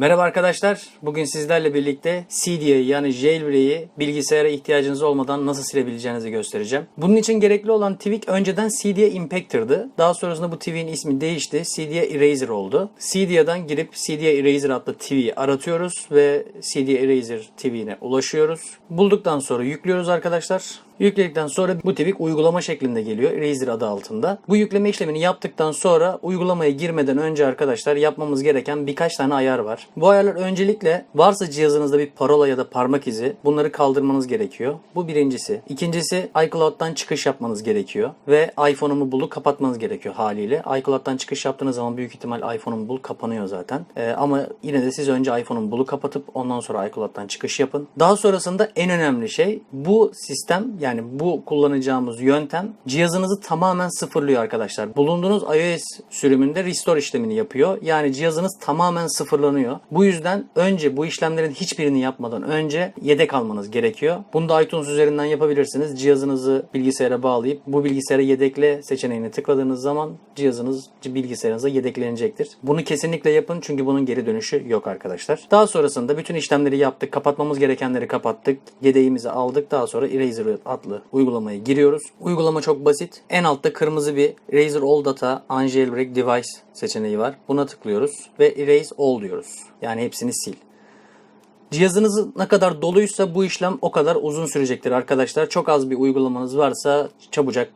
Merhaba arkadaşlar. Bugün sizlerle birlikte CD'yi yani jailbreak'i bilgisayara ihtiyacınız olmadan nasıl silebileceğinizi göstereceğim. Bunun için gerekli olan tweak önceden CD'ye Impactor'dı. Daha sonrasında bu tweak'in ismi değişti. CD'ye Eraser oldu. CD'den girip CD'ye Eraser adlı tweak'i aratıyoruz ve CD Eraser tweak'ine ulaşıyoruz. Bulduktan sonra yüklüyoruz arkadaşlar. Yükledikten sonra bu tweak uygulama şeklinde geliyor. Eraser adı altında. Bu yükleme işlemini yaptıktan sonra uygulamaya girmeden önce arkadaşlar yapmamız gereken birkaç tane ayar var. Bu ayarlar öncelikle varsa cihazınızda bir parola ya da parmak izi bunları kaldırmanız gerekiyor. Bu birincisi. İkincisi iCloud'dan çıkış yapmanız gerekiyor. Ve iPhone'umu bulup kapatmanız gerekiyor haliyle. iCloud'dan çıkış yaptığınız zaman büyük ihtimal iPhone'umu bul kapanıyor zaten. Ee, ama yine de siz önce iPhone'umu bulup kapatıp ondan sonra iCloud'dan çıkış yapın. Daha sonrasında en önemli şey bu sistem yani bu kullanacağımız yöntem cihazınızı tamamen sıfırlıyor arkadaşlar. Bulunduğunuz iOS sürümünde restore işlemini yapıyor. Yani cihazınız tamamen sıfırlanıyor. Bu yüzden önce bu işlemlerin hiçbirini yapmadan önce yedek almanız gerekiyor. Bunu da iTunes üzerinden yapabilirsiniz. Cihazınızı bilgisayara bağlayıp bu bilgisayara yedekle seçeneğini tıkladığınız zaman cihazınız bilgisayarınıza yedeklenecektir. Bunu kesinlikle yapın çünkü bunun geri dönüşü yok arkadaşlar. Daha sonrasında bütün işlemleri yaptık. Kapatmamız gerekenleri kapattık. Yedeğimizi aldık. Daha sonra Eraser adlı uygulamaya giriyoruz. Uygulama çok basit. En altta kırmızı bir Eraser All Data Unjailbreak Device seçeneği var. Buna tıklıyoruz ve Erase All diyoruz. Yani hepsini sil. Cihazınız ne kadar doluysa bu işlem o kadar uzun sürecektir arkadaşlar. Çok az bir uygulamanız varsa çabucak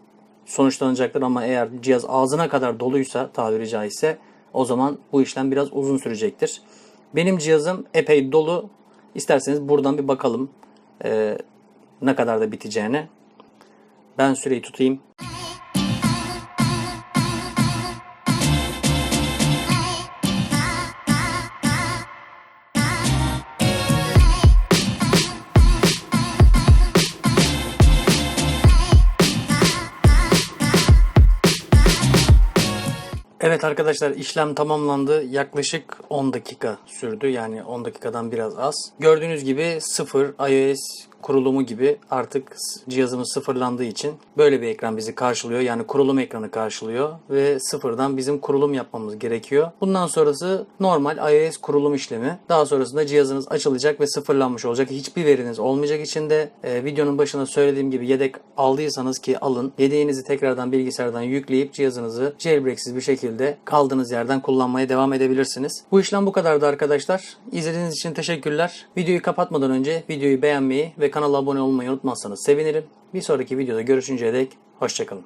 sonuçlanacaktır ama eğer cihaz ağzına kadar doluysa tabiri caizse o zaman bu işlem biraz uzun sürecektir. Benim cihazım epey dolu. İsterseniz buradan bir bakalım ee, ne kadar da biteceğine. Ben süreyi tutayım. Evet arkadaşlar işlem tamamlandı. Yaklaşık 10 dakika sürdü. Yani 10 dakikadan biraz az. Gördüğünüz gibi sıfır iOS kurulumu gibi artık cihazımız sıfırlandığı için böyle bir ekran bizi karşılıyor. Yani kurulum ekranı karşılıyor ve sıfırdan bizim kurulum yapmamız gerekiyor. Bundan sonrası normal iOS kurulum işlemi. Daha sonrasında cihazınız açılacak ve sıfırlanmış olacak. Hiçbir veriniz olmayacak içinde. Ee, videonun başında söylediğim gibi yedek aldıysanız ki alın. Yedeğinizi tekrardan bilgisayardan yükleyip cihazınızı jailbreaksiz bir şekilde kaldığınız yerden kullanmaya devam edebilirsiniz. Bu işlem bu kadardı arkadaşlar. İzlediğiniz için teşekkürler. Videoyu kapatmadan önce videoyu beğenmeyi ve kanala abone olmayı unutmazsanız sevinirim. Bir sonraki videoda görüşünceye dek hoşçakalın.